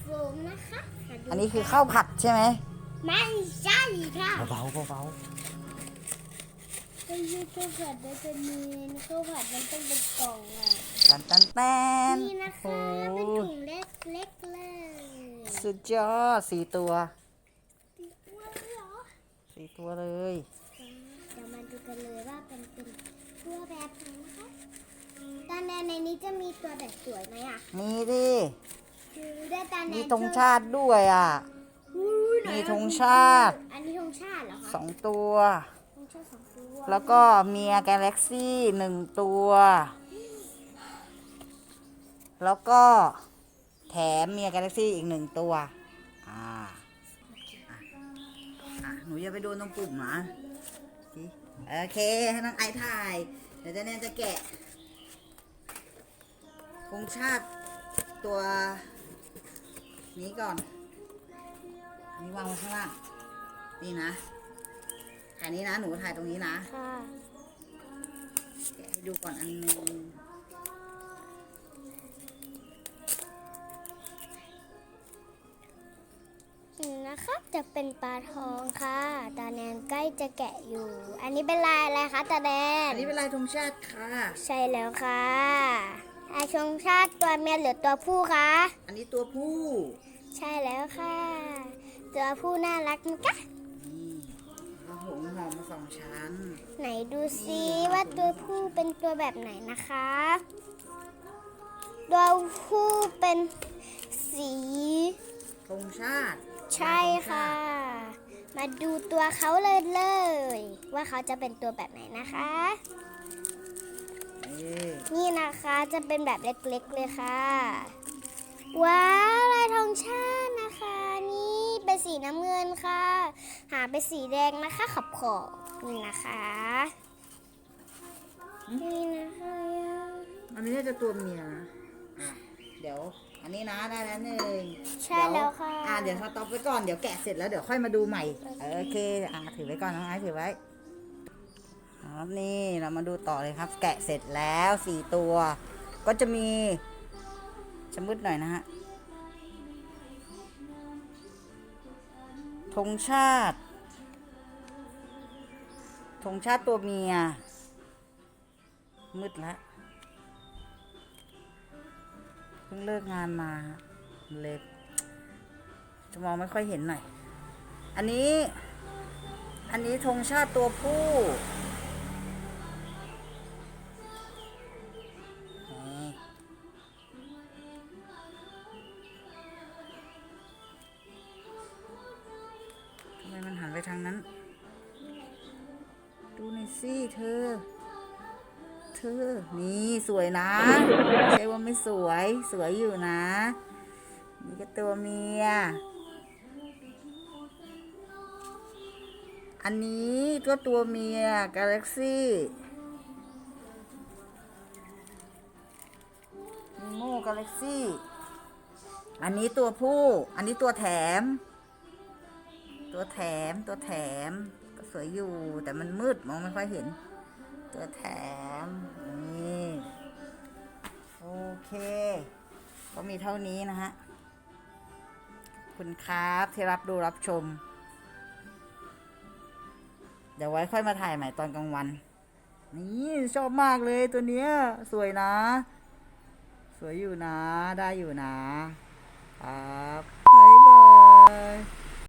โฟมนะคะมาดูอันนี้คือข้าวผัดใช่ไหมไม่ใช่ค่ะเบาๆเบาไม่ใช่ข้าวผัดมันจะมีข้าวผัดมันต้องเป็นกล่องอะๆตันตันแตนนี่นะคะโอ้เป็นโหถุงเล็กๆเลยสุดยอดสี่ตัวว้าวเหรอสี่ตัวเลย เดี๋ยวมาดูกันเลยว่าเป็นเป็นตัวแบบไหนนะคะตอนแรกในนี้จะมีตัวแบบสวยไหมอะ มีดิคือได้ ตอนแรกมีธงชาติด้วยอะ อุ้ยไหนมีอะธงชาติ อันนี้ธงชาติเหรอสคะองตัว ธงชาติสองตัวแล้วก็เมียกาแล็กซี่หนึ่งตัว แล้วก็แถมเมียกาแล็กซี่อีกหนึ่งตัว อ่าอะอะหนูอย่าไปโดนตรงปุ่มนะสิโอเคให้น้องไอซ์ถ่าย เดี๋ยวเจะเนี่ยจะแกะคงชาติตัว นี้ก่อนอันนี้วางไว้ข้างล่าง นี่นะถ่ายนี้นะ หนูถ่ายตรงนี้นะค่ะแกะให้ดูก่อนอันหนึงนี่นะคะจะเป็นปลาทองค่ะ ตาแนนใกล้จะแกะอยู่ อันนี้เป็นลายอะไรคะตาแนนอันนี้เป็นลายธงชาติค่ะ ใช่แล้วค่ะ อาชงชาติตัวเมียหรือตัวผู้คะ อันนี้ตัวผู้ ใช่แล้วค่ะ ตัวผู้น่ารักนะคะนี่เอาหงหอมมาสองชั้น ไหนดูซิว่าตัวผู้เป็นตัวแบบไหนนะคะ ตัวผู้เป็นสีธงชาติ ใช่ค่ะ มาดูตัวเขาเลยเลย ว่าเขาจะเป็นตัวแบบไหนนะคะ นี่นี่นะคะจะเป็นแบบเล็กๆเลยค่ะ ว้าวลายทองชาตินะคะ นี่เป็นสีน้ำเงินค่ะ หาเป็นสีแดงนะคะขอบขอบๆนี่นะคะนี่นะคะอันนี้น่าจะตัวเมียนะอะเดี๋ยว อันนี้นะได้แล้วหนึ่งใช่แล้วค่ะอ่าเดี๋ยวสต็อปไว้ก่อนเดี๋ยวแกะเสร็จแล้วเดี๋ยวค่อยมาดูใหม่โอเคอ่าถือไว้ก่อนน้องไอซ์ถือไว้ ครับนี่เรามาดูต่อเลยครับ แกะเสร็จแล้วสี่ตัว ก็จะมีชมืดหน่อยนะฮะธงชาติธงชาติตัวเมีย มืดล้วเพิ่งเลิกงานมาเล็กจะมองไม่ค่อยเห็นหน่อย อันนี้ อันนี้ธงชาติตัวผู้ ไปทางนั้น ดูหน่อยสิเธอ เธอ นี่สวยนะไม่ใช่ว่าไม่สวย สวยอยู่นะ นี่ก็ตัวเมีย อันนี้ก็ตัวเมียกาแล็กซี่นีโมกาแล็กซี่ อันนี้ตัวผู้ อันนี้ตัวแถม ตัวแถมตัวแถมก็สวยอยู่แต่มันมืดมองไม่ค่อยเห็น ตัวแถมนี่โอเค ก็มีเท่านี้นะฮะคุณครับที่รับดูรับชม เดี๋ยวไว้ค่อยมาถ่ายใหม่ตอนกลางวัน นี่ชอบมากเลยตัวเนี้ยสวยนะ สวยอยู่นะได้อยู่นะครับบาย